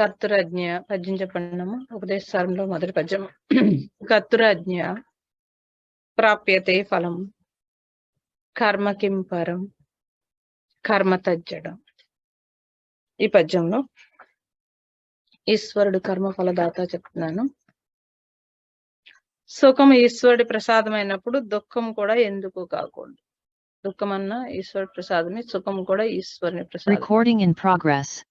కర్తురాజ్ఞ పద్యం చెప్పండి ఉపదేశ సారంలో మొదటి పద్యం. కర్తురాజ్ఞ ప్రాప్యతే ఫలం కర్మకిం పరం కర్మ తజ్జడం. ఈ పద్యంలో ఈశ్వరుడు కర్మ ఫలదాత చెప్తున్నాను. సుఖం ఈశ్వరుడి ప్రసాదమైనప్పుడు దుఃఖం కూడా ఎందుకు కాకూడదు? దుఃఖం అన్న ఈశ్వరుడి ప్రసాదమే సుఖం కూడా ఈశ్వరుని ప్రసాదం Recording ఇన్ progress.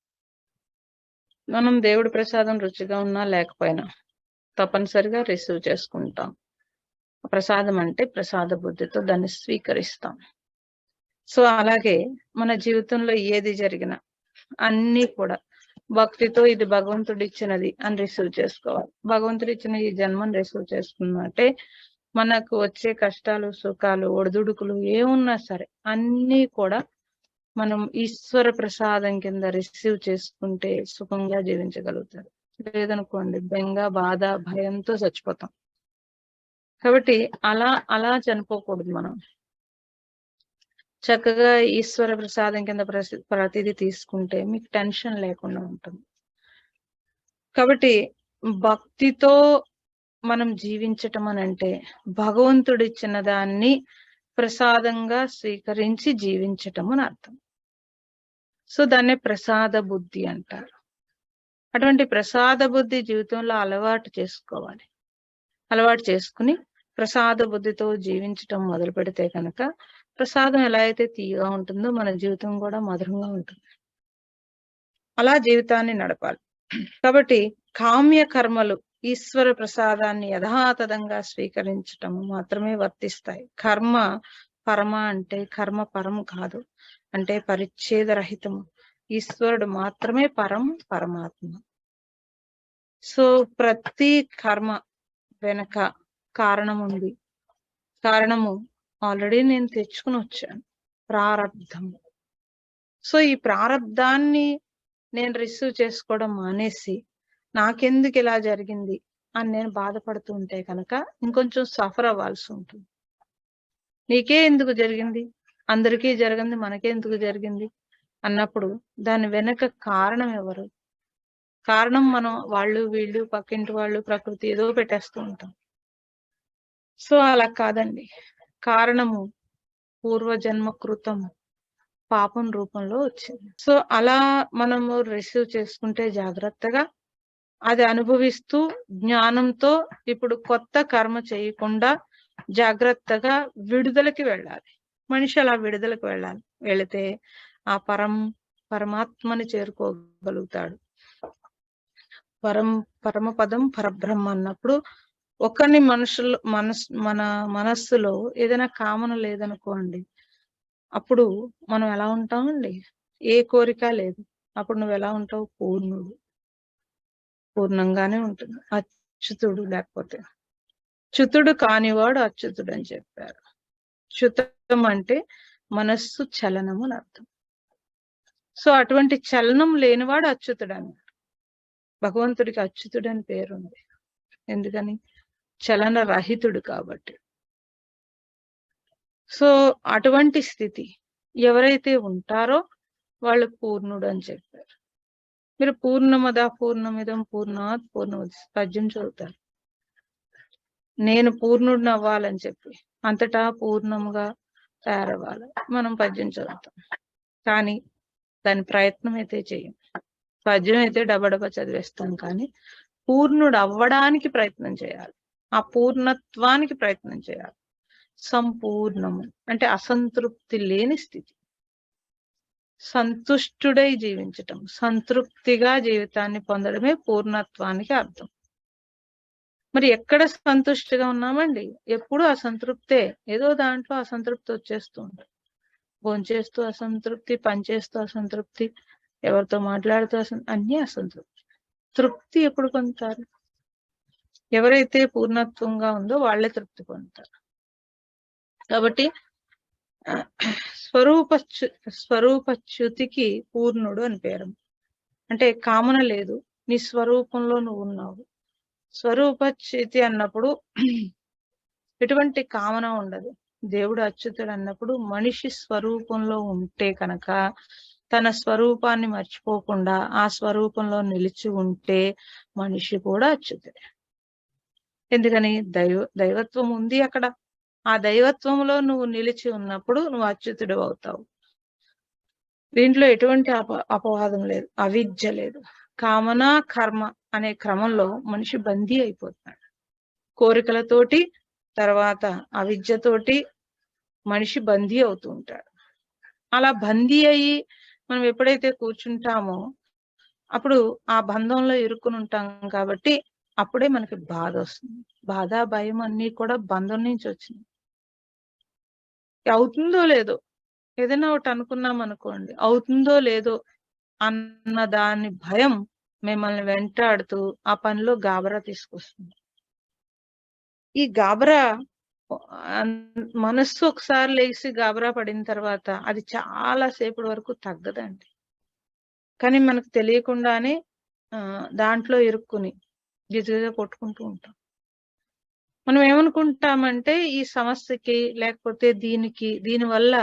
మనం దేవుడి ప్రసాదం రుచిగా ఉన్నా లేకపోయినా తప్పనిసరిగా రిసీవ్ చేసుకుంటాం. ప్రసాదం అంటే ప్రసాద బుద్ధితో దాన్ని స్వీకరిస్తాం. సో అలాగే మన జీవితంలో ఏది జరిగినా అన్ని కూడా భక్తితో ఇది భగవంతుడు ఇచ్చినది అని రిసీవ్ చేసుకోవాలి. భగవంతుడు ఇచ్చిన ఈ జన్మను రిసీవ్ చేసుకున్నట్టే మనకు వచ్చే కష్టాలు సుఖాలు ఒడిదుడుకులు ఏమున్నా సరే అన్నీ కూడా మనం ఈశ్వర ప్రసాదం కింద రిసీవ్ చేసుకుంటే సుఖంగా జీవించగలుగుతారు. లేదనుకోండి బెంగ బాధ భయంతో చచ్చిపోతాం. కాబట్టి అలా అలా చనిపోకూడదు మనం. చక్కగా ఈశ్వర ప్రసాదం కింద ప్రతిదీ తీసుకుంటే మీకు టెన్షన్ లేకుండా ఉంటుంది. కాబట్టి భక్తితో మనం జీవించటం అని అంటే భగవంతుడు ఇచ్చిన దాన్ని ప్రసాదంగా స్వీకరించి జీవించటం అని అర్థం. సో దాన్నే ప్రసాద బుద్ధి అంటారు. అటువంటి ప్రసాద బుద్ధి జీవితంలో అలవాటు చేసుకోవాలి. అలవాటు చేసుకుని ప్రసాద బుద్ధితో జీవించటం మొదలు పెడితే కనుక ప్రసాదం ఎలా అయితే తీయగా ఉంటుందో మన జీవితం కూడా మధురంగా ఉంటుంది. అలా జీవితాన్ని నడపాలి. కాబట్టి కామ్య కర్మలు ఈశ్వర ప్రసాదాన్ని యథాతథంగా స్వీకరించటం మాత్రమే వర్తిస్తాయి. కర్మ పరమ అంటే కర్మ పరం కాదు. అంటే పరిచ్ఛేద రహితము. ఈశ్వరుడు మాత్రమే పరం పరమాత్మ. సో ప్రతి కర్మ వెనక కారణం ఉంది కారణము ఆల్రెడీ నేను తెచ్చుకుని వచ్చాను. ప్రారంధము సో ఈ ప్రారంధాన్ని నేను రిసీవ్ చేసుకోవడం మానేసి నాకెందుకు ఇలా జరిగింది అని నేను బాధపడుతూ ఉంటే కనుక ఇంకొంచెం సఫర్ అవ్వాల్సి ఉంటుంది. నీకే ఎందుకు జరిగింది? అందరికీ జరిగింది మనకే ఎందుకు జరిగింది? అన్నప్పుడు దాని వెనక కారణం ఎవరు? కారణం మనం వాళ్ళు వీళ్ళు పక్కింటి వాళ్ళు ప్రకృతి ఏదో పెట్టేస్తూ ఉంటాం. సో అలా కాదండి. కారణము పూర్వజన్మ కృతం పాపం రూపంలో వచ్చింది. సో అలా మనము రిసీవ్ చేసుకుంటే జాగ్రత్తగా అది అనుభవిస్తూ జ్ఞానంతో ఇప్పుడు కొత్త కర్మ చేయకుండా జాగ్రత్తగా విడుదలకి వెళ్ళాలి. మనిషి అలా విడుదలకు వెళ్ళాలి. వెళితే ఆ పరం పరమాత్మని చేరుకోగలుగుతాడు. పరం పరమపదం పరబ్రహ్మ అన్నప్పుడు ఒకరిని మనుషులు మనస్ మన మనస్సులో ఏదైనా కామన లేదనుకోండి అప్పుడు మనం ఎలా ఉంటామండి? ఏ కోరిక లేదు. అప్పుడు నువ్వు ఎలా ఉంటావు? పూర్ణుడు. పూర్ణంగానే ఉంటుంది. అచ్యుతుడు లేకపోతే. చ్యుతుడు కానివాడు అచ్యుతుడు అని చెప్పారు. చ్యుతం అంటే మనస్సు చలనము అని అర్థం. సో అటువంటి చలనం లేనివాడు అచ్యుతుడు అన్నాడు. భగవంతుడికి అచ్యుతుడు అని పేరు ఉంది. ఎందుకని? చలన రహితుడు కాబట్టి. సో అటువంటి స్థితి ఎవరైతే ఉంటారో వాళ్ళు పూర్ణుడు అని చెప్పారు. మీరు పూర్ణమద పూర్ణమిదం పూర్ణాత్ పూర్ణమది పద్యం చదువుతారు. నేను పూర్ణుడిని అవ్వాలని చెప్పి అంతటా పూర్ణముగా తయారవ్వాలి. మనం పద్యం చదువుతాం. కానీ దాని ప్రయత్నం అయితే చేయం. పద్యం అయితే డబడబ చదివేస్తాం కానీ పూర్ణుడు అవ్వడానికి ప్రయత్నం చేయాలి. ఆ పూర్ణత్వానికి ప్రయత్నం చేయాలి. సంపూర్ణము అంటే అసంతృప్తి లేని స్థితి. సంతుష్టుడై జీవించటం సంతృప్తిగా జీవితాన్ని పొందడమే పూర్ణత్వానికి అర్థం. మరి ఎక్కడ సంతుష్టిగా ఉన్నామండి? ఎప్పుడు అసంతృప్తే ఏదో దాంట్లో అసంతృప్తి వచ్చేస్తూ ఉంటుంది. భోంచేస్తూ అసంతృప్తి పనిచేస్తూ అసంతృప్తి ఎవరితో మాట్లాడుతూ అసం అన్ని అసంతృప్తి. తృప్తి ఎప్పుడు పొందుతారు? ఎవరైతే పూర్ణత్వంగా ఉందో వాళ్ళే తృప్తి పొందుతారు. కాబట్టి స్వరూప స్వరూపచ్యుతికి పూర్ణుడు అని పేరు. అంటే కామన లేదు నీ స్వరూపంలో నువ్వు ఉన్నావు. స్వరూపచ్యుతి అన్నప్పుడు ఎటువంటి కామన ఉండదు. దేవుడు అచ్యుతుడు అన్నప్పుడు మనిషి స్వరూపంలో ఉంటే కనుక తన స్వరూపాన్ని మర్చిపోకుండా ఆ స్వరూపంలో నిలిచి ఉంటే మనిషి కూడా అచ్యుతుడే. ఎందుకని? దైవ దైవత్వం ఉంది అక్కడ. ఆ దైవత్వంలో నువ్వు నిలిచి ఉన్నప్పుడు నువ్వు అచ్యుతుడు అవుతావు. దీంట్లో ఎటువంటి అప అపవాదం లేదు అవిద్య లేదు. కామన కర్మ అనే క్రమంలో మనిషి బందీ అయిపోతున్నాడు కోరికలతోటి తర్వాత అవిద్యతోటి మనిషి బందీ అవుతూ ఉంటాడు. అలా బందీ అయ్యి మనం ఎప్పుడైతే కూర్చుంటామో అప్పుడు ఆ బంధంలో ఇరుక్కుని ఉంటాం కాబట్టి అప్పుడే మనకి బాధ వస్తుంది. బాధ భయం అన్ని కూడా బంధం నుంచి వచ్చింది అవుతుందో లేదో. ఏదైనా ఒకటి అనుకున్నాం అనుకోండి అవుతుందో లేదో అన్న దాని భయం మిమ్మల్ని వెంటాడుతూ ఆ పనిలో గాబరా తీసుకొస్తుంది. ఈ గాబరా మనస్సు ఒకసారి లేచి గాబరా పడిన తర్వాత అది చాలా సేపటి వరకు తగ్గదండి. కానీ మనకు తెలియకుండానే దాంట్లో ఇరుక్కుని గిజగిజ కొట్టుకుంటూ ఉంటాం. మనం ఏమనుకుంటామంటే ఈ సమస్యకి లేకపోతే దీనికి దీని వల్ల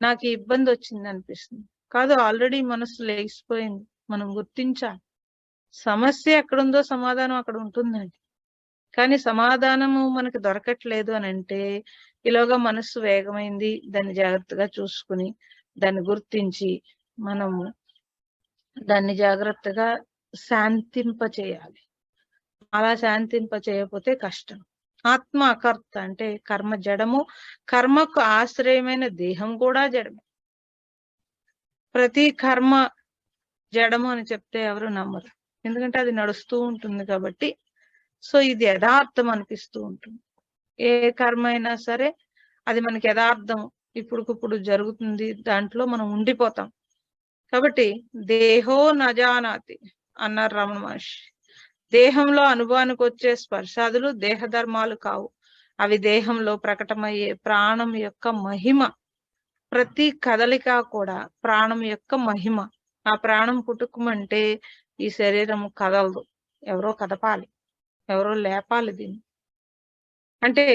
నాకు ఇబ్బంది వచ్చింది అనిపిస్తుంది. కాదు ఆల్రెడీ మనసు లేచిపోయింది. మనం గుర్తించాలి. సమస్య ఎక్కడుందో సమాధానం అక్కడ ఉంటుందండి. కానీ సమాధానము మనకి దొరకట్లేదు అని అంటే ఇలాగా మనసు వేగమైంది దాన్ని జాగ్రత్తగా చూసుకుని దాన్ని గుర్తించి మనము దాన్ని జాగ్రత్తగా శాంతింప చేయాలి అలా శాంతింప చేయకపోతే కష్టం. ఆత్మ అకర్త అంటే కర్మ జడము. కర్మకు ఆశ్రయమైన దేహం కూడా జడమే. ప్రతి కర్మ జడము అని చెప్తే ఎవరు నమ్మరు. ఎందుకంటే అది నడుస్తూ ఉంటుంది కాబట్టి. సో ఇది యథార్థం అనిపిస్తూ ఉంటుంది. ఏ కర్మ అయినా సరే అది మనకి యథార్థం ఇప్పుడుకిప్పుడు జరుగుతుంది. దాంట్లో మనం ఉండిపోతాం. కాబట్టి దేహో నజానాతి అన్నారు రమణ మహర్షి. దేహంలో అనుభవానికి వచ్చే స్పర్శాదులు దేహ ధర్మాలు కావు. అవి దేహంలో ప్రకటమయ్యే ప్రాణం యొక్క మహిమ. ప్రతి కదలిక కూడా ప్రాణం యొక్క మహిమ. ఆ ప్రాణం పుట్టుకమంటే ఈ శరీరం కదలదు. ఎవరో కదపాలి. ఎవరో లేపాలి దీన్ని. అంటే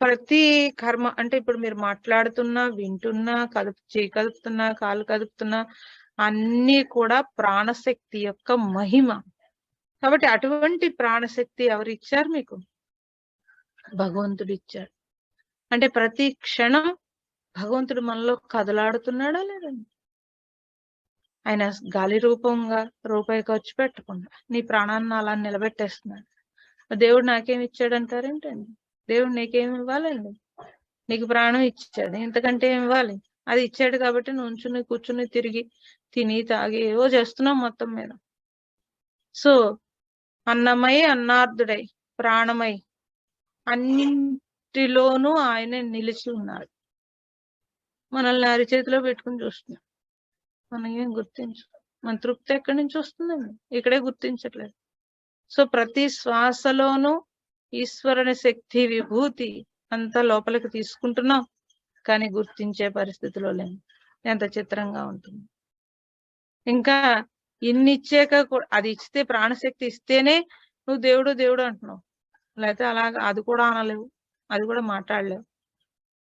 ప్రతి కర్మ అంటే ఇప్పుడు మీరు మాట్లాడుతున్నా వింటున్నా కదుపు చేయి కదుపుతున్నా కాలు కదుపుతున్నా అన్ని కూడా ప్రాణశక్తి యొక్క మహిమ. కాబట్టి అటువంటి ప్రాణశక్తి ఎవరు ఇచ్చారు మీకు? భగవంతుడు ఇచ్చాడు అంటే ప్రతి క్షణం భగవంతుడు మనలో కదలాడుతున్నాడా లేదండి ఆయన గాలి రూపంగా రూపాయి ఖర్చు పెట్టకుండా నీ ప్రాణాన్ని అలా నిలబెట్టేస్తున్నాడు. దేవుడు నాకేమి ఇచ్చాడు అంటారేంటండి దేవుడు నీకేమి ఇవ్వాలండి? నీకు ప్రాణం ఇచ్చాడు. ఇంతకంటే ఏమి ఇవ్వాలి? అది ఇచ్చాడు కాబట్టి నువ్వు ఉంచుని కూర్చుని తిరిగి తిని తాగి ఏవో చేస్తున్నాం మొత్తం మీద. సో అన్నమై అన్నార్థుడై ప్రాణమై. అన్నింటిలోనూ ఆయన నిలిచి ఉన్నాడు. మనల్ని అరిచేతిలో పెట్టుకుని చూస్తున్నాం మనం ఏం గుర్తించు మన తృప్తి ఎక్కడి నుంచి వస్తుందండి? ఇక్కడే గుర్తించట్లేదు. సో ప్రతి శ్వాసలోనూ ఈశ్వరుని శక్తి విభూతి అంతా లోపలికి తీసుకుంటున్నాం. కానీ గుర్తించే పరిస్థితిలో లేము. ఎంత చిత్రంగా ఉంటుంది. ఇంకా ఇన్ని ఇచ్చాక అది ఇస్తే ప్రాణశక్తి ఇస్తేనే నువ్వు దేవుడు దేవుడు అంటున్నావు. లేకపోతే అలాగ అది కూడా అనలేవు. అది కూడా మాట్లాడలేవు.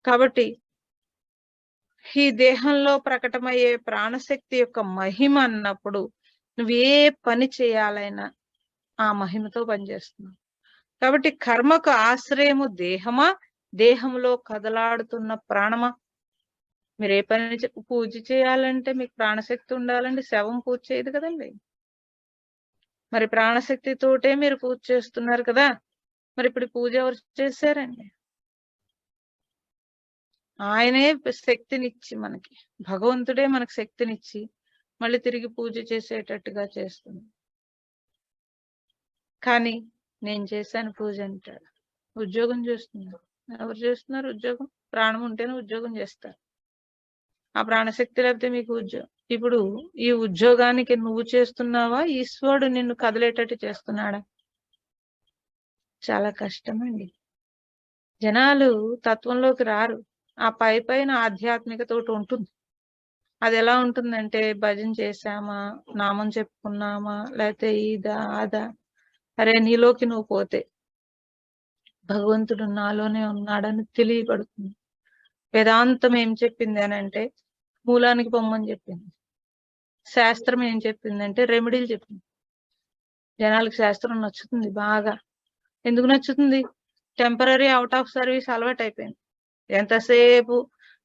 కాబట్టి ఈ దేహంలో ప్రకటమయ్యే ప్రాణశక్తి యొక్క మహిమ అన్నప్పుడు నువ్వు ఏ పని చేయాలైనా ఆ మహిమతో పనిచేస్తున్నావు. కాబట్టి కర్మకు ఆశ్రయము దేహమా? దేహంలో కదలాడుతున్న ప్రాణమా? మీరు ఏ పని పూజ చేయాలంటే మీకు ప్రాణశక్తి ఉండాలండి. శవం పూజ చేయదు కదండి. మరి ప్రాణశక్తితోటే మీరు పూజ చేస్తున్నారు కదా. మరి ఇప్పుడు పూజ ఎవరు చేశారండి? ఆయనే శక్తినిచ్చి మనకి భగవంతుడే మనకు శక్తినిచ్చి మళ్ళీ తిరిగి పూజ చేసేటట్టుగా చేస్తుంది. కానీ నేను చేశాను పూజ అంటాడు. ఉద్యోగం చేస్తున్నారు. ఎవరు చేస్తున్నారు ఉద్యోగం? ప్రాణం ఉంటేనే ఉద్యోగం చేస్తారు. ఆ ప్రాణశక్తి లేకపోతే మీకు ఉద్యోగం ఇప్పుడు ఈ ఉద్యోగానికి నువ్వు చేస్తున్నావా? ఈశ్వరుడు నిన్ను కదిలేటట్టు చేస్తున్నాడా? చాలా కష్టమండి. జనాలు తత్వంలోకి రారు. ఆ పై పైన ఆధ్యాత్మికతోటి ఉంటుంది. అది ఎలా ఉంటుందంటే భజన చేశామా? నామం చెప్పుకున్నామా? లేకపోతే ఇదా అదా? అరే నీలోకి నువ్వు పోతే. భగవంతుడు నాలోనే ఉన్నాడని తెలియబడుతుంది వేదాంతం ఏం చెప్పింది అని అంటే మూలానికి పొమ్మని చెప్పింది. శాస్త్రం ఏం చెప్పిందంటే రెమెడీలు చెప్పింది. జనాలకు శాస్త్రం నచ్చుతుంది బాగా. ఎందుకు నచ్చుతుంది? టెంపరీ అవుట్ ఆఫ్ సర్వీస్ అలవాటు అయిపోయింది. ఎంతసేపు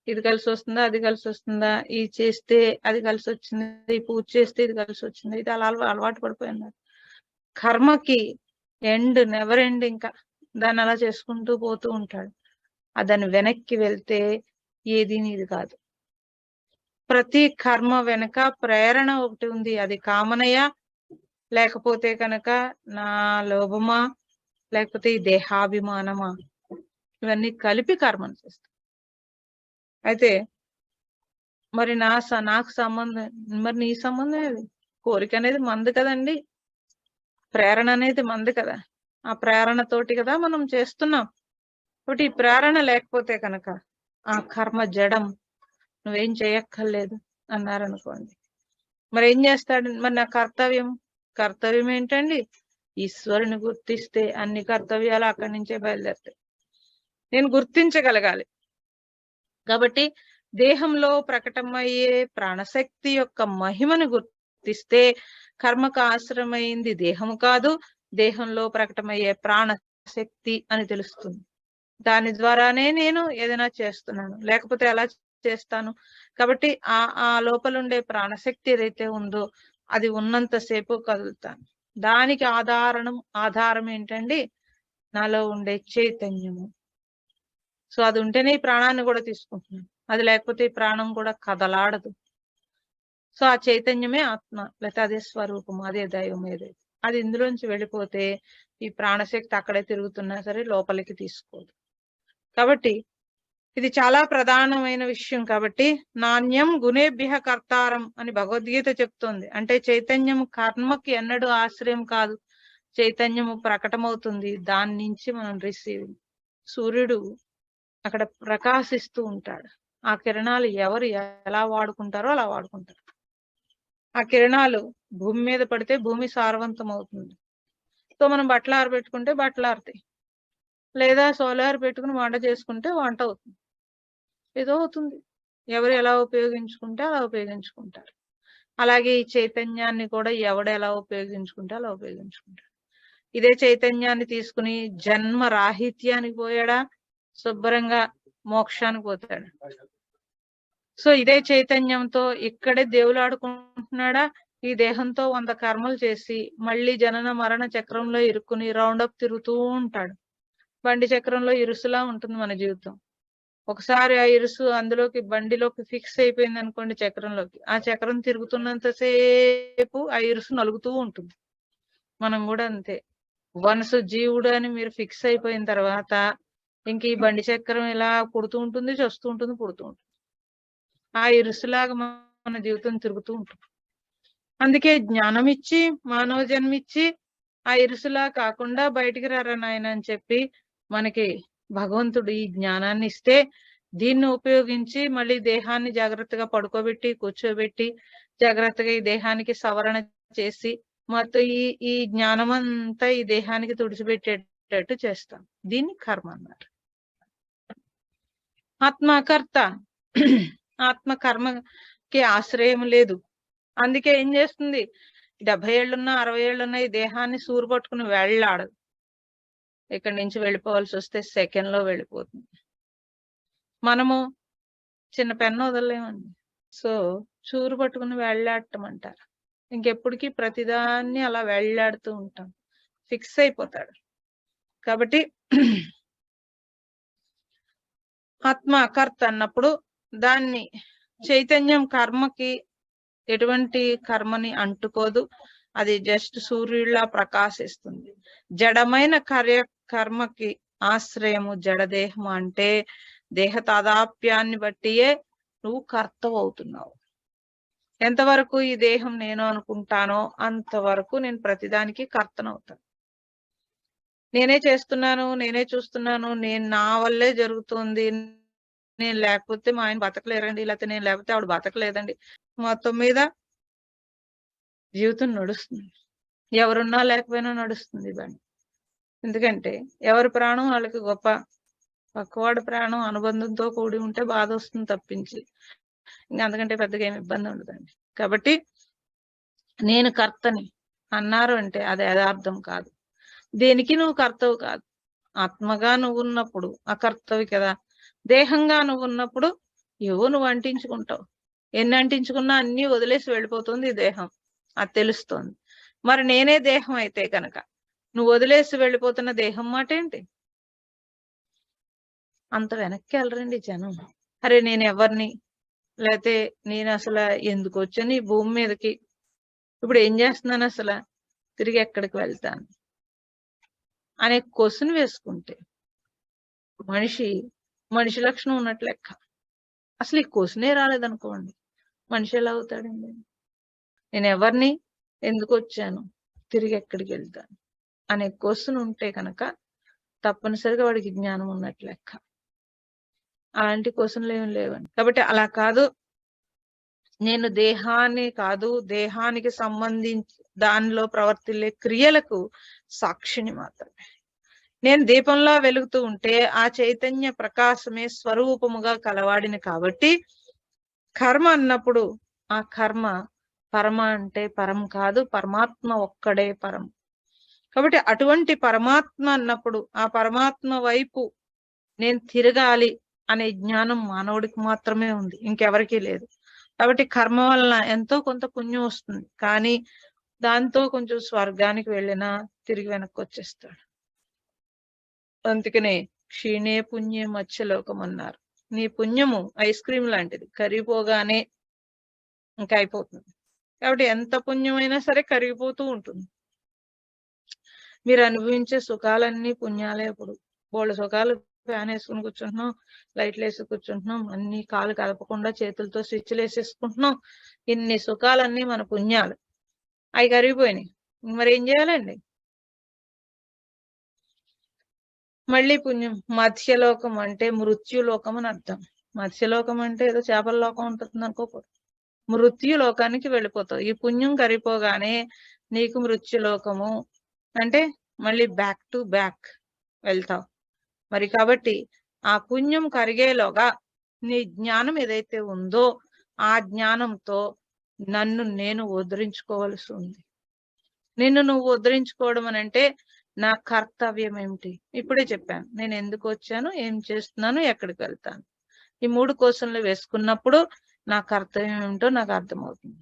ఇది కలిసి వస్తుందా అది కలిసి వస్తుందా ఇది చేస్తే అది కలిసి వచ్చింది ఈ పూజ చేస్తే ఇది కలిసి వచ్చింది ఇది అలా అలవాటు పడిపోయి ఉన్నారు కర్మకి ఎండ్ నెవర్ ఎండ్ ఇంకా దాన్ని అలా చేసుకుంటూ పోతూ ఉంటాడు. దాన్ని వెనక్కి వెళ్తే ఏది నీది కాదు. ప్రతి కర్మ వెనక ప్రేరణ ఒకటి ఉంది. అది కామనయా లేకపోతే కనుక నా లోభమా లేకపోతే ఈ దేహాభిమానమా? ఇవన్నీ కలిపి కర్మను చేస్తాం. అయితే మరి నా స- నాకు సంబంధం మరి నీ సంబంధం ఏది? కోరిక అనేది మంది కదండి. ప్రేరణ అనేది మంది కదా. ఆ ప్రేరణ తోటి కదా మనం చేస్తున్నాం. కాబట్టి ఈ ప్రేరణ లేకపోతే కనుక ఆ కర్మ జడం నువ్వేం చేయక్కర్లేదు అన్నారనుకోండి. మరి ఏం చేస్తాడు? మరి నా కర్తవ్యం? కర్తవ్యం ఏంటండి? ఈశ్వరుని గుర్తిస్తే అన్ని కర్తవ్యాలు అక్కడి నుంచే బయలుదేరుతాయి. నేను గుర్తించగలగాలి. కాబట్టి దేహంలో ప్రకటమయ్యే ప్రాణశక్తి యొక్క మహిమను గుర్తిస్తే కర్మకు ఆశ్రమైంది దేహము కాదు దేహంలో ప్రకటమయ్యే ప్రాణశక్తి అని తెలుస్తుంది. దాని ద్వారానే నేను ఏదైనా చేస్తున్నాను. లేకపోతే ఎలా చేస్తాను. కాబట్టి ఆ ఆ లోపల ఉండే ప్రాణశక్తి ఏదైతే ఉందో అది ఉన్నంతసేపు కదులుతాను. దానికి ఆధారణం ఆధారం ఏంటండి? నాలో ఉండే చైతన్యము. సో అది ఉంటేనే ఈ ప్రాణాన్ని కూడా తీసుకుంటున్నాను. అది లేకపోతే ఈ ప్రాణం కూడా కదలాడదు. సో ఆ చైతన్యమే ఆత్మ లేకపోతే అదే స్వరూపం అదే దైవం ఏదైతే. అది ఇందులోంచి వెళ్ళిపోతే ఈ ప్రాణశక్తి అక్కడే తిరుగుతున్నా సరే లోపలికి తీసుకోదు. కాబట్టి ఇది చాలా ప్రధానమైన విషయం కాబట్టి నాణ్యం గుణేభ్య కర్తారం అని భగవద్గీత చెప్తోంది. అంటే చైతన్యం కర్మకి ఎన్నడూ ఆశ్రయం కాదు. చైతన్యము ప్రకటమవుతుంది. దాని నుంచి మనం రిసీవింగ్ సూర్యుడు అక్కడ ప్రకాశిస్తూ ఉంటాడు. ఆ కిరణాలు ఎవరు ఎలా వాడుకుంటారో అలా వాడుకుంటారు ఆ కిరణాలు భూమి మీద పడితే భూమి సారవంతం అవుతుంది సో మనం బట్టలు ఆరబెట్టుకుంటే బట్టలు ఆరుతాయి. లేదా సోలార్ పెట్టుకుని వంట చేసుకుంటే వంట అవుతుంది. ఏదో అవుతుంది. ఎవరు ఎలా ఉపయోగించుకుంటే అలా ఉపయోగించుకుంటారు. అలాగే ఈ చైతన్యాన్ని కూడా ఎవడు ఎలా ఉపయోగించుకుంటే అలా ఉపయోగించుకుంటారు ఇదే చైతన్యాన్ని తీసుకుని జన్మ రాహిత్యానికి పోయాడా? శుభ్రంగా మోక్షానికి పోతాడు? సో ఇదే చైతన్యంతో ఇక్కడే దేవుడు ఆడుకుంటున్నాడా? ఈ దేహంతో వంద కర్మలు చేసి మళ్ళీ జనన మరణ చక్రంలో ఇరుక్కుని రౌండ్ అప్ తిరుగుతూ ఉంటాడు. బండి చక్రంలో ఇరుసులా ఉంటుంది మన జీవితం. ఒకసారి ఆ ఇరుసు అందులోకి బండిలోకి ఫిక్స్ అయిపోయింది అనుకోండి చక్రంలోకి. ఆ చక్రం తిరుగుతున్నంతసేపు ఆ ఇరుసు నలుగుతూ ఉంటుంది. మనం కూడా అంతే. వన్స్ జీవుడు అని మీరు ఫిక్స్ అయిపోయిన తర్వాత ఇంక ఈ బండి చక్రం ఇలా పుడుతూ ఉంటుంది చస్తూ ఉంటుంది పుడుతూ ఉంటుంది. ఆ ఇరుసులాగా మన జీవితం తిరుగుతూ ఉంటుంది. అందుకే జ్ఞానం ఇచ్చి మానవ జన్మిచ్చి ఆ ఇరుసులా కాకుండా బయటికి రారా నాయన అని చెప్పి మనకి భగవంతుడు ఈ జ్ఞానాన్ని ఇస్తే దీన్ని ఉపయోగించి మళ్ళీ దేహాన్ని జాగ్రత్తగా పడుకోబెట్టి కూర్చోబెట్టి జాగ్రత్తగా ఈ దేహానికి సవరణ చేసి మొత్తం ఈ ఈ జ్ఞానం అంతా ఈ దేహానికి తుడిచిపెట్టేటట్టు చేస్తాం. దీన్ని కర్మ అన్నారు. ఆత్మకర్త ఆత్మ కర్మకి ఆశ్రయం లేదు. అందుకే ఏం చేస్తుంది? డెబ్బై ఏళ్ళున్నా అరవై ఏళ్ళున్నా ఈ దేహాన్ని సూరు పట్టుకుని వెళ్ళాడదు. ఇక్కడి నుంచి వెళ్ళిపోవాల్సి వస్తే సెకండ్లో వెళ్ళిపోతుంది. మనము చిన్న పెన్ను వదలలేమండి. సో చూరు పట్టుకుని వెళ్ళాడటం అంటారు. ఇంకెప్పటికీ ప్రతిదాన్ని అలా వెళ్ళాడుతూ ఉంటాం. ఫిక్స్ అయిపోతాడు. కాబట్టి ఆత్మ కర్త అన్నప్పుడు దాన్ని చైతన్యం కర్మకి ఎటువంటి కర్మని అంటుకోదు. అది జస్ట్ సూర్యుడిలా ప్రకాశిస్తుంది. జడమైన కార్య కర్మకి ఆశ్రయము జడదేహము అంటే దేహ తాదాప్యాన్ని బట్టియే నువ్వు కర్తవు అవుతున్నావు. ఎంతవరకు ఈ దేహం నేను అనుకుంటానో అంతవరకు నేను ప్రతిదానికి కర్తనవుతాను. నేనే చేస్తున్నాను నేనే చూస్తున్నాను నేను నా వల్లే జరుగుతుంది నేను లేకపోతే మా ఆయన బతకలేరండి లేకపోతే నేను లేకపోతే ఆవిడ బతకలేదండి. మొత్తం మీద జీవితం నడుస్తుంది. ఎవరున్నా లేకపోయినా నడుస్తుంది బండి ఎందుకంటే ఎవరి ప్రాణం వాళ్ళకి గొప్ప పక్కవాడి ప్రాణం అనుబంధంతో కూడి ఉంటే బాధ వస్తుంది తప్పించి. ఇంకా అందుకంటే పెద్దగా ఏమి ఇబ్బంది ఉండదండి. కాబట్టి నేను కర్తని అన్నారు అంటే అది యథార్థం కాదు. దేనికి నువ్వు కర్తవు కాదు? ఆత్మగా నువ్వు ఉన్నప్పుడు అకర్తవి కదా. దేహంగా నువ్వు ఉన్నప్పుడు ఏవో నువ్వు అంటించుకుంటావు. ఎన్ని అంటించుకున్నా అన్ని వదిలేసి వెళ్ళిపోతుంది ఈ దేహం. అది తెలుస్తోంది. మరి నేనే దేహం అయితే కనుక నువ్వు వదిలేసి వెళ్ళిపోతున్న దేహం మాట ఏంటి? అంత వెనక్కి వెళ్ళరండి జనం. అరే నేను ఎవరిని? లేతే నేను అసలు ఎందుకు వచ్చాను ఈ భూమి మీదకి? ఇప్పుడు ఏం చేస్తున్నాను అసలు? తిరిగి ఎక్కడికి వెళ్తాను? అనే క్వశ్చన్ వేసుకుంటే మనిషి మనిషి లక్షణం ఉన్నట్లు లెక్క. అసలు ఈ క్వశ్చనే రాలేదనుకోండి. మనిషి ఎలా అవుతాడండి? నేను ఎవరిని? ఎందుకు వచ్చాను? తిరిగి ఎక్కడికి వెళ్తాను? అనే క్వశ్చన్ ఉంటే కనుక తప్పనిసరిగా వాడికి జ్ఞానం ఉన్నట్లు లెక్క. అలాంటి క్వశ్చన్లు ఏమి లేవండి. కాబట్టి అలా కాదు. నేను దేహాన్ని కాదు దేహానికి సంబంధించి దానిలో ప్రవర్తిల్లే క్రియలకు సాక్షిని మాత్రమే. నేను దీపంలో వెలుగుతూ ఉంటే ఆ చైతన్య ప్రకాశమే స్వరూపముగా కలవాడిని కాబట్టి కర్మ అన్నప్పుడు ఆ కర్మ పరమ అంటే పరం కాదు పరమాత్మ ఒక్కడే పరం. కాబట్టి అటువంటి పరమాత్మ అన్నప్పుడు ఆ పరమాత్మ వైపు నేను తిరగాలి అనే జ్ఞానం మానవుడికి మాత్రమే ఉంది ఇంకెవరికీ లేదు. కాబట్టి కర్మ వలన ఎంతో కొంత పుణ్యం వస్తుంది కానీ దాంతో కొంచెం స్వర్గానికి వెళ్ళినా తిరిగి వెనక్కి వచ్చేస్తాడు. అందుకనే క్షీణే పుణ్యం మత్స్యలోకం అన్నారు. నీ పుణ్యము ఐస్ క్రీమ్ లాంటిది కరిగిపోగానే ఇంకా అయిపోతుంది. కాబట్టి ఎంత పుణ్యమైనా సరే కరిగిపోతూ ఉంటుంది. మీరు అనుభవించే సుఖాలన్నీ పుణ్యాలే ఇప్పుడు. బోళ్ళ సుఖాలు ఫ్యాన్ వేసుకుని కూర్చుంటున్నాం లైట్లు వేసి కూర్చుంటున్నాం అన్ని కాలు కలపకుండా చేతులతో స్విచ్లు వేసేసుకుంటున్నాం. ఇన్ని సుఖాలన్నీ మన పుణ్యాలు. అవి కరిగిపోయినాయి. మరి ఏం చేయాలండి? మళ్ళీ పుణ్యం. మత్స్యలోకం అంటే మృత్యులోకం అని అర్థం. మత్స్యలోకం అంటే ఏదో చేపల లోకం ఉంటుంది అనుకోకూడదు. మృత్యు లోకానికి వెళ్ళిపోతావు. ఈ పుణ్యం కరిపోగానే నీకు మృత్యులోకము అంటే మళ్ళీ బ్యాక్ టు బ్యాక్ వెళ్తావు. మరి కాబట్టి ఆ పుణ్యం కరిగేలోగా నీ జ్ఞానం ఏదైతే ఉందో ఆ జ్ఞానంతో నన్ను నేను ఉద్ధరించుకోవలసి ఉంది. నిన్ను నువ్వు ఉద్ధరించుకోవడం అని అంటే నా కర్తవ్యం ఏమిటి? ఇప్పుడే చెప్పాను. నేను ఎందుకు వచ్చాను? ఏం చేస్తున్నాను? ఎక్కడికి వెళ్తాను? ఈ మూడు క్వశ్చన్లు వేసుకున్నప్పుడు నా కర్తవ్యం ఏమిటో నాకు అర్థమవుతుంది.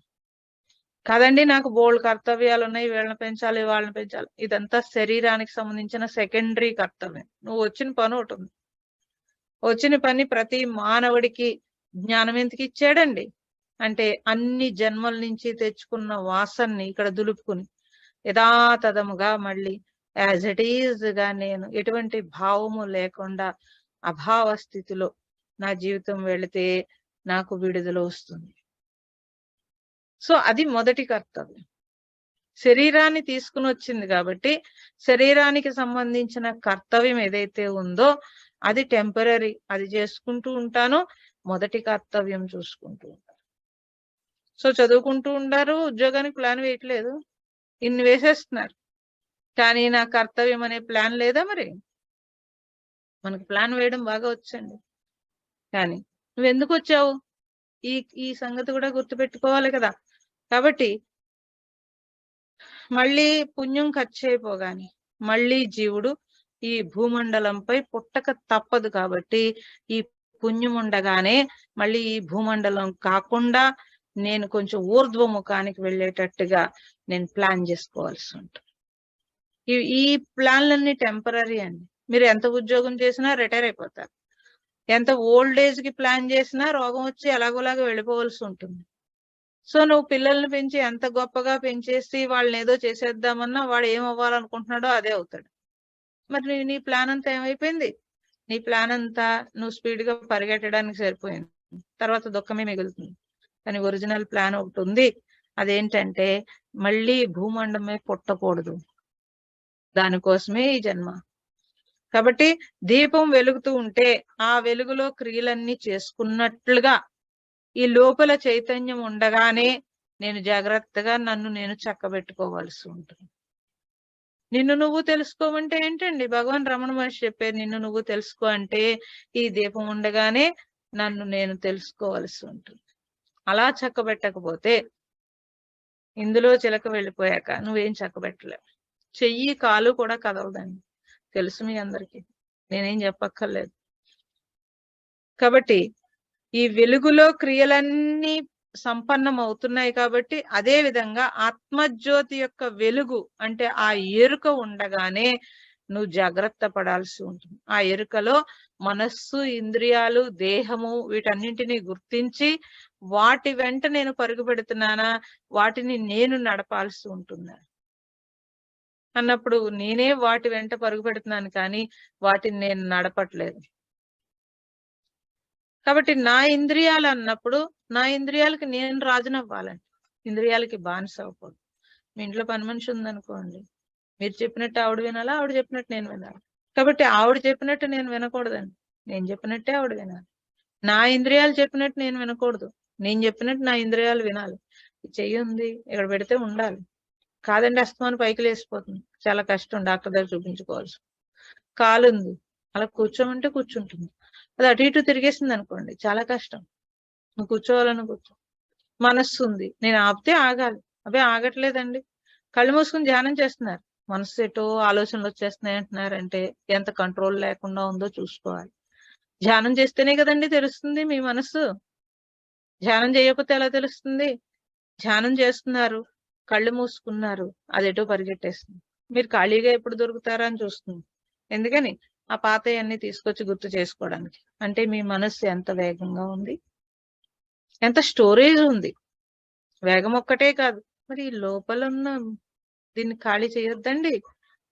కాదండి నాకు బోల్డ్ కర్తవ్యాలు ఉన్నాయి వీళ్ళని పెంచాలి వాళ్ళని పెంచాలి. ఇదంతా శరీరానికి సంబంధించిన సెకండరీ కర్తవ్యం. నువ్వు వచ్చిన పని ఒకటి ఉంది. వచ్చిన పని ప్రతి మానవుడికి జ్ఞానం ఎందుకు ఇచ్చాడండి? అంటే అన్ని జన్మల నుంచి తెచ్చుకున్న వాసన్ని ఇక్కడ దులుపుకుని యథాతథముగా మళ్ళీ యాజ్ ఇట్ ఈజ్గా నేను ఎటువంటి భావము లేకుండా అభావ స్థితిలో నా జీవితం వెళితే నాకు విడుదల వస్తుంది. సో అది మొదటి కర్తవ్యం. శరీరాన్ని తీసుకుని వచ్చింది కాబట్టి శరీరానికి సంబంధించిన కర్తవ్యం ఏదైతే ఉందో అది టెంపరీ అది చేసుకుంటూ ఉంటాను మొదటి కర్తవ్యం చూసుకుంటూ ఉంటాను. సో చదువుకుంటూ ఉండారు ఉద్యోగానికి ప్లాన్ వేయట్లేదు ఇన్ని వేసేస్తున్నారు. కానీ నా కర్తవ్యం అనే ప్లాన్ లేదా మరి? మనకు ప్లాన్ వేయడం బాగా వచ్చండి. కానీ నువ్వు ఎందుకు వచ్చావు? ఈ ఈ సంగతి కూడా గుర్తుపెట్టుకోవాలి కదా. కాబట్టి మళ్ళీ పుణ్యం ఖర్చు అయిపోగాని మళ్ళీ జీవుడు ఈ భూమండలంపై పుట్టక తప్పదు కాబట్టి ఈ పుణ్యం ఉండగానే మళ్ళీ ఈ భూమండలం కాకుండా నేను కొంచెం ఊర్ధ్వముఖానికి వెళ్ళేటట్టుగా నేను ప్లాన్ చేసుకోవాల్సి ఉంటుంది. ఈ ఈ ప్లాన్లన్నీ టెంపరీ అండి. మీరు ఎంత ఉద్యోగం చేసినా రిటైర్ అయిపోతారు. ఎంత ఓల్డ్ ఏజ్కి ప్లాన్ చేసినా రోగం వచ్చి ఎలాగోలాగా వెళ్ళిపోవలసి ఉంటుంది. సో నువ్వు పిల్లల్ని పెంచి ఎంత గొప్పగా పెంచేసి వాళ్ళని ఏదో చేసేద్దామన్నా వాడు ఏం అవ్వాలనుకుంటున్నాడో అదే అవుతాడు. మరి నీ ప్లాన్ అంతా ఏమైపోయింది? నీ ప్లాన్ అంతా నువ్వు స్పీడ్గా పరిగెట్టడానికి సరిపోయింది. తర్వాత దుఃఖమే మిగులుతుంది. కానీ ఒరిజినల్ ప్లాన్ ఒకటి ఉంది. అదేంటంటే మళ్ళీ భూమండమే పుట్టకూడదు. దానికోసమే ఈ జన్మ. కాబట్టి దీపం వెలుగుతూ ఉంటే ఆ వెలుగులో క్రియలన్నీ చేసుకున్నట్లుగా ఈ లోపల చైతన్యం ఉండగానే నేను జాగ్రత్తగా నన్ను నేను చక్కబెట్టుకోవాల్సి ఉంటుంది. నిన్ను నువ్వు తెలుసుకోమంటే ఏంటండి? భగవాన్ రమణ మహర్షి చెప్పేది నిన్ను నువ్వు తెలుసుకో అంటే ఈ దీపం ఉండగానే నన్ను నేను తెలుసుకోవాల్సి ఉంటుంది. అలా చక్కబెట్టకపోతే ఇందులో చిలక వెళ్ళిపోయాక నువ్వేం చక్కబెట్టలేవు. చెయ్యి కాలు కూడా కదలదండి. తెలుసు మీ అందరికీ. నేనేం చెప్పక్కర్లేదు. కాబట్టి ఈ వెలుగులో క్రియలన్నీ సంపన్నం అవుతున్నాయి కాబట్టి అదే విధంగా ఆత్మజ్యోతి యొక్క వెలుగు అంటే ఆ ఎరుక ఉండగానే నువ్వు జాగ్రత్త పడాల్సి ఉంటుంది. ఆ ఎరుకలో మనస్సు ఇంద్రియాలు దేహము వీటన్నింటినీ గుర్తించి వాటి వెంట నేను పరుగు పెడుతున్నానా వాటిని నేను నడపాల్సి ఉంటుందా. అన్నప్పుడు నేనే వాటి వెంట పరుగు పెడుతున్నాను కానీ వాటిని నేను నడపట్లేదు. కాబట్టి నా ఇంద్రియాలు అన్నప్పుడు నా ఇంద్రియాలకి నేను రాజునవ్వాలండి. ఇంద్రియాలకి బానిస అవ్వకూడదు. మీ ఇంట్లో పని మనిషి ఉందనుకోండి మీరు చెప్పినట్టు ఆవిడ వినాలా ఆవిడ చెప్పినట్టు నేను వినాలి? కాబట్టి ఆవిడ చెప్పినట్టు నేను వినకూడదండి. నేను చెప్పినట్టే ఆవిడ వినాలి. నా ఇంద్రియాలు చెప్పినట్టు నేను వినకూడదు. నేను చెప్పినట్టు నా ఇంద్రియాలు వినాలి. చెయ్యి ఉంది ఇక్కడ పెడితే ఉండాలి. కాదండి అస్తమాను పైకి లేసిపోతుంది చాలా కష్టం డాక్టర్ దగ్గర చూపించుకోవాల్సి. కాలు ఉంది అలా కూర్చోమంటే కూర్చుంటుంది. అది అటు ఇటు తిరిగేసింది అనుకోండి చాలా కష్టం. నువ్వు కూర్చోవాలని కూర్చో. మనస్సు ఉంది. నేను ఆపితే ఆగాలి. అవే ఆగట్లేదండి. కళ్ళు మూసుకుని ధ్యానం చేస్తున్నారు. మనస్సు ఎటో ఆలోచనలు వచ్చేస్తున్నాయి అంటున్నారంటే ఎంత కంట్రోల్ లేకుండా ఉందో చూసుకోవాలి. ధ్యానం చేస్తేనే కదండి తెలుస్తుంది మీ మనసు ధ్యానం చేయకపోతే ఎలా తెలుస్తుంది? ధ్యానం చేస్తున్నారు. కళ్ళు మూసుకున్నారు. అది ఎటో పరిగెట్టేస్తుంది. మీరు ఖాళీగా ఎప్పుడు దొరుకుతారా అని చూస్తుంది ఎందుకని? ఆ పాతయన్ని తీసుకొచ్చి గుర్తు చేసుకోవడానికి. అంటే మీ మనస్సు ఎంత వేగంగా ఉంది? ఎంత స్టోరేజ్ ఉంది? వేగం ఒక్కటే కాదు. మరి లోపల ఉన్న దీన్ని ఖాళీ చేయొద్దండి.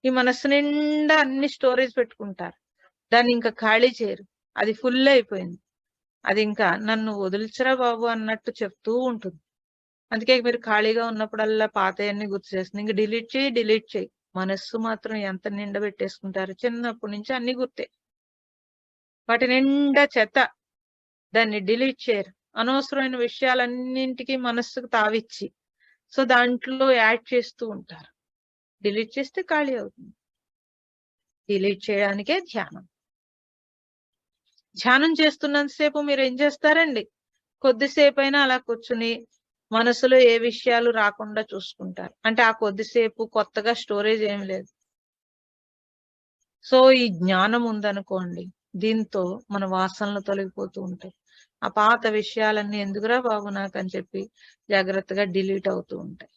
ఈ మనస్సు నిండా అన్ని స్టోరేజ్ పెట్టుకుంటారు. దాన్ని ఇంకా ఖాళీ చేయరు. అది ఫుల్ అయిపోయింది. అది ఇంకా నన్ను వదిలిచరా బాబు అన్నట్టు చెప్తూ ఉంటుంది. అందుకే మీరు ఖాళీగా ఉన్నప్పుడల్లా పాతయన్ని గుర్తు చేస్తుంది. ఇంకా డిలీట్ చేయి డిలీట్ చేయి. మనస్సు మాత్రం ఎంత నిండా పెట్టేసుకుంటారు చిన్నప్పటి నుంచి అన్ని గుర్తే. వాటి నిండా చెత్త. దాన్ని డిలీట్ చేయరు. అనవసరమైన విషయాలన్నింటికి మనస్సుకు తావిచ్చి సో దాంట్లో యాడ్ చేస్తూ ఉంటారు. డిలీట్ చేస్తే ఖాళీ అవుతుంది. డిలీట్ చేయడానికే ధ్యానం. ధ్యానం చేస్తున్నంతసేపు మీరు ఏం చేస్తారండి? కొద్దిసేపు అయినా అలా కూర్చుని మనసులో ఏ విషయాలు రాకుండా చూసుకుంటారు. అంటే ఆ కొద్దిసేపు కొత్తగా స్టోరేజ్ ఏం లేదు. సో ఈ జ్ఞానం ఉందనుకోండి దీంతో మన వాసనలు తొలగిపోతూ ఉంటాయి. ఆ పాత విషయాలన్నీ ఎందుకురా బాబు నాకు అని చెప్పి జాగ్రత్తగా డిలీట్ అవుతూ ఉంటాయి.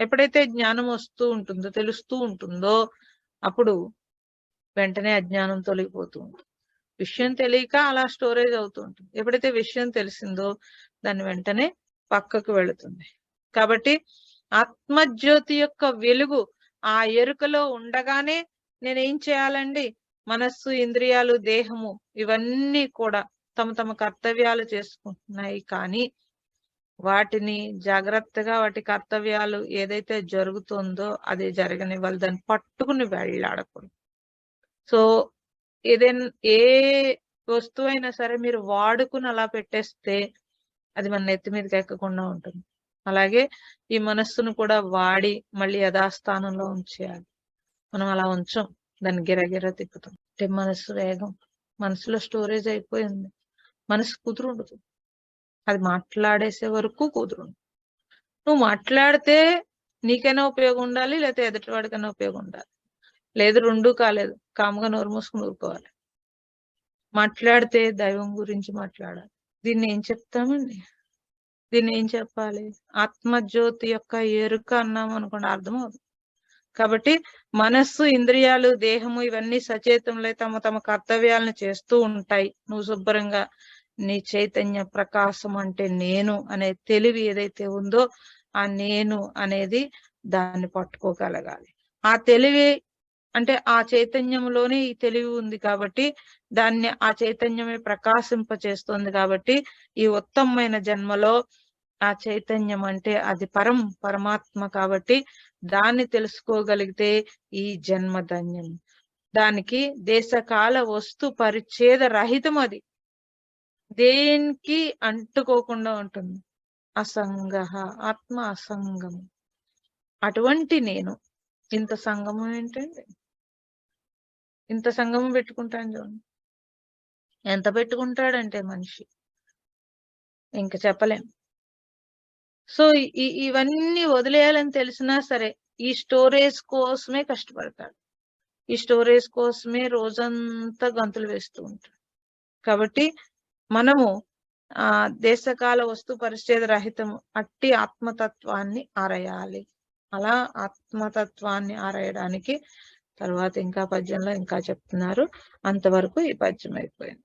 ఎప్పుడైతే జ్ఞానం వస్తూ ఉంటుందో తెలుస్తూ ఉంటుందో అప్పుడు వెంటనే అజ్ఞానం తొలగిపోతూ ఉంటుంది. విషయం తెలియక అలా స్టోరేజ్ అవుతూ ఉంటుంది. ఎప్పుడైతే విషయం తెలిసిందో దాన్ని వెంటనే పక్కకు వెళుతుంది. కాబట్టి ఆత్మజ్యోతి యొక్క వెలుగు ఆ ఎరుకలో ఉండగానే నేనేం చేయాలండి? మనస్సు ఇంద్రియాలు దేహము ఇవన్నీ కూడా తమ తమ కర్తవ్యాలు చేసుకుంటున్నాయి. కానీ వాటిని జాగ్రత్తగా వాటి కర్తవ్యాలు ఏదైతే జరుగుతుందో అది జరగనివ్వాలి. దాన్ని పట్టుకుని వెళ్ళాడకూడదు. సో ఏదైనా ఏ వస్తువు అయినా సరే మీరు వాడుకుని అలా పెట్టేస్తే అది మన నెత్తి మీదకి ఎక్కకుండా ఉంటుంది. అలాగే ఈ మనస్సును కూడా వాడి మళ్ళీ యథాస్థానంలో ఉంచేయాలి. మనం అలా ఉంచాం దాన్ని గిరగిర తిప్పుతాం. అంటే మనస్సు వేగం మనసులో స్టోరేజ్ అయిపోయింది. మనసు కుదురుండదు. అది మాట్లాడేసే వరకు కుదురుండు నువ్వు మాట్లాడితే నీకైనా ఉపయోగం ఉండాలి లేకపోతే ఎదుటివాడికైనా ఉపయోగం ఉండాలి. లేదు రెండు కాలేదు. కాముగా నోరు మూసుకుని ఊరుకోవాలి. మాట్లాడితే దైవం గురించి మాట్లాడాలి. దీన్ని ఏం చెప్తామండి? దీన్ని ఏం చెప్పాలి? ఆత్మజ్యోతి యొక్క ఎరుక అన్నాం అనుకోండి అర్థమవుతుంది. కాబట్టి మనస్సు ఇంద్రియాలు దేహము ఇవన్నీ సచేతంలో తమ తమ కర్తవ్యాలను చేస్తూ ఉంటాయి. నువ్వు శుభ్రంగా నీ చైతన్య ప్రకాశం అంటే నేను అనే తెలివి ఏదైతే ఉందో ఆ నేను అనేది దాన్ని పట్టుకోగలగాలి. ఆ తెలివి అంటే ఆ చైతన్యంలోనే ఈ తెలివి ఉంది కాబట్టి దాన్ని ఆ చైతన్యమే ప్రకాశింప చేస్తుంది కాబట్టి ఈ ఉత్తమమైన జన్మలో ఆ చైతన్యం అంటే అది పరం పరమాత్మ కాబట్టి దాన్ని తెలుసుకోగలిగితే ఈ జన్మ ధన్యం. దానికి దేశకాల వస్తు పరిచ్ఛేద రహితం అది. దేనికి అంటుకోకుండా ఉంటుంది. అసంగ ఆత్మ అసంగం. అటువంటి నేను. ఇంత సంగమం ఏంటండి? ఇంత సంగమం పెట్టుకుంటాను చూడండి. ఎంత పెట్టుకుంటాడంటే మనిషి? ఇంకా చెప్పలేం. సో ఇవన్నీ వదిలేయాలని తెలిసినా సరే ఈ స్టోరేజ్ కోసమే కష్టపడతాడు. ఈ స్టోరేజ్ కోసమే రోజంతా గంతులు వేస్తూ ఉంటాడు. కాబట్టి మనము ఆ దేశకాల వస్తు పరిచ్ఛేద రహితము అట్టి ఆత్మతత్వాన్ని ఆరయాలి. అలా ఆత్మతత్వాన్ని ఆరాయడానికి తర్వాత ఇంకా పద్యంలో ఇంకా చెప్తున్నారు. అంతవరకు ఈ పద్యం అయిపోయింది.